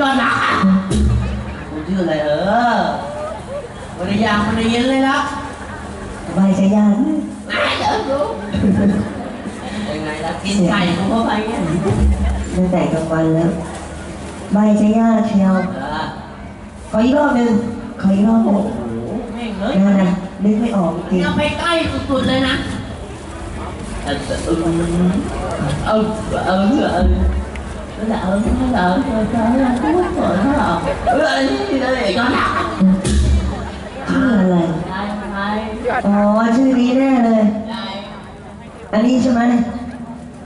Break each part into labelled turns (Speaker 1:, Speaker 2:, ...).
Speaker 1: ยอดรักอะคุณชื่ออะไรเออวันนี้ยางวันนี้เย็นเลยละ
Speaker 2: สบายใจยาน
Speaker 1: นายเดี๋ยวรู้ยังไงล่ะกินไก่ของเขาไปเนี่ย
Speaker 2: ตั้งแต่กลางวันแล้วใบใจยานเชียว
Speaker 1: เออ
Speaker 2: ขออีกรอบหนึ่งขออีกรอบหนึ่ง
Speaker 1: โอ้โหแม่งเลย
Speaker 2: นั่นนะนึกไม่ออกจริง
Speaker 1: เอาไปใกล้สุดๆเลยนะ เออเออเออ เออเออเออนั่นแหละเออนั่นแหละเออเออเออ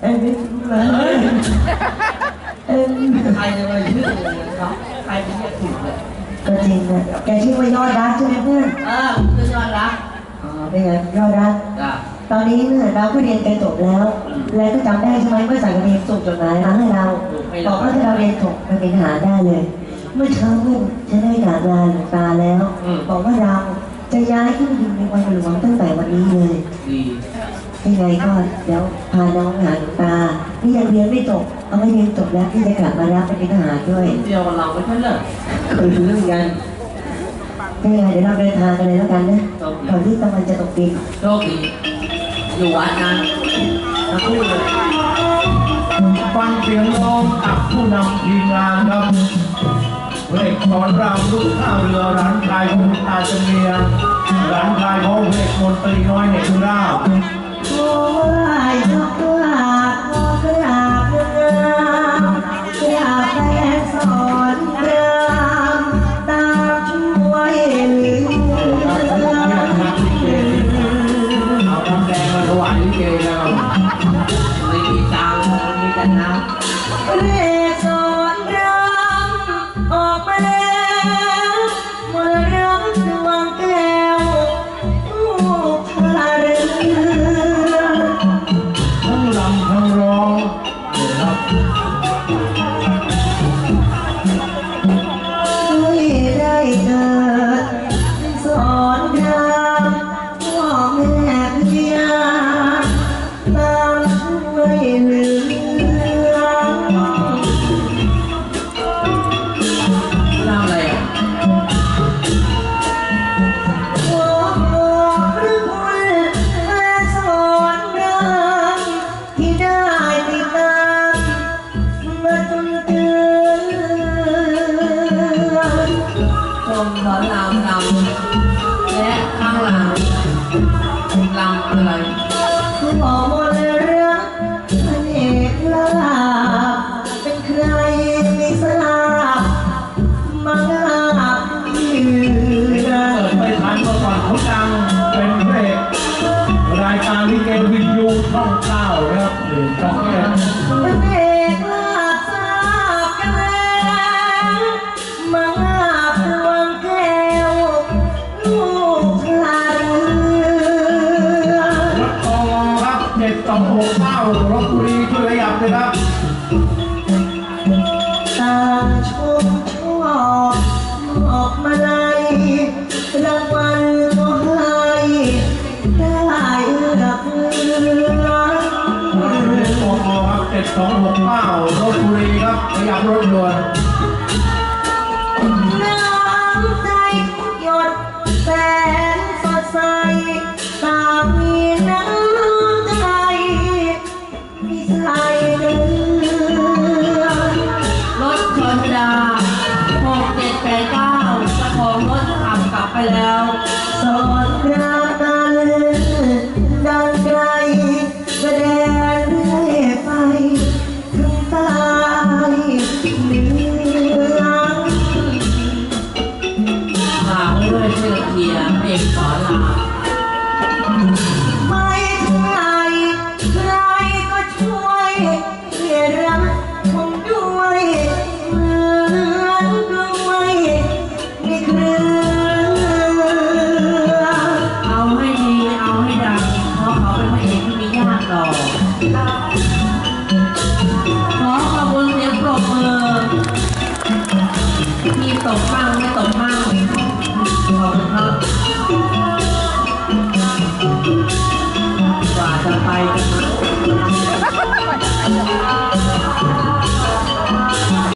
Speaker 1: เออเออเออเออนี่นั่นแหละยอดรัก
Speaker 2: ชื่ออะไร
Speaker 1: ใช่ใช่
Speaker 2: อ๋อชื่อนี้แน่เลย
Speaker 1: ใช่
Speaker 2: อันนี้ใช่ไหมเอ็นเอ็นเอ็น
Speaker 1: ใครจะมาชื่อเขาใครจะเรียกถูกเลย
Speaker 2: ก็จริงนะแกชื่อว่ายอดรักใช่ไหมเพื่อน
Speaker 1: เออคือยอดรัก
Speaker 2: อ๋อเป็นไงยอดรัก
Speaker 1: จ้ะ
Speaker 2: ตอนนี้เนี่ยเราก็เรียนกันจบแล้ว แล้วก็จำได้ใช่ไหมเมื่อสั่งเรียนส่งจดหมายมาให้เราบอกว่าถ้าเราเรียนจบมันเป็นหาได้เลย เมื่อเช้าเพื่อนจะได้กราบลาหลวงตาแล้วบอกว่าเราจะย้ายขึ้นอยู่ในวันหลวงตั้งแต่วันนี้เลย
Speaker 1: ดี
Speaker 2: ยังไงก็เดี๋ยวพาน้องหาหลวงตาที่ยังเรียนไม่จบเอาไม่เรียนจบแล้วที่จะกลับมารับเป็นทหารด้วย
Speaker 1: เดียวกับเราไม่ใช่เหรอ
Speaker 2: คนละเรื่องกันไม่เป็นไรเดี๋ยวเราเดินทางกันเลยแล้วกันนะก่อนที่ตะวันจะตกดิน
Speaker 1: โชคดี อยู่วัดนะทั้งคู่เลย
Speaker 3: ฟังเสียงร้องกับผู้นำทีมงานครับเพลงสอนรามลูกข้าวเรือร้านชายของตาจเมียร้านชายของเว
Speaker 2: กม
Speaker 3: น
Speaker 1: ต
Speaker 2: รีน้อ
Speaker 3: ย
Speaker 2: เนตุ
Speaker 1: ราชำและข้างหลังรำอะไร
Speaker 2: คุณหมอมนต์รักพระเอกลาบเป็นใครไม่ทราบมาลาบยืน
Speaker 3: เกิดไม่ทันเมื่อก่อนเขาดังเป็นเพลงรายการลิเกวิทยุช่องเก้านะครับหรือช่องเอ็ด
Speaker 2: พระเอกล
Speaker 3: ช่วยขยับเลยครับ
Speaker 2: ต่างชมชอบมอกมาไลยรางวัลก็ให้ได้เลือกเรือ
Speaker 3: น พอครับเจ็ดสองหกเก้ารถบุรีครับขยับรถด่วน
Speaker 2: แล้
Speaker 1: ว
Speaker 2: สอนรามกันดังไกลแสดงเรื่อยไปถึงตายเหนือ
Speaker 1: ฝากไว้ด้วยช่วยเชียงเอ
Speaker 2: กสอนรา
Speaker 1: ขอ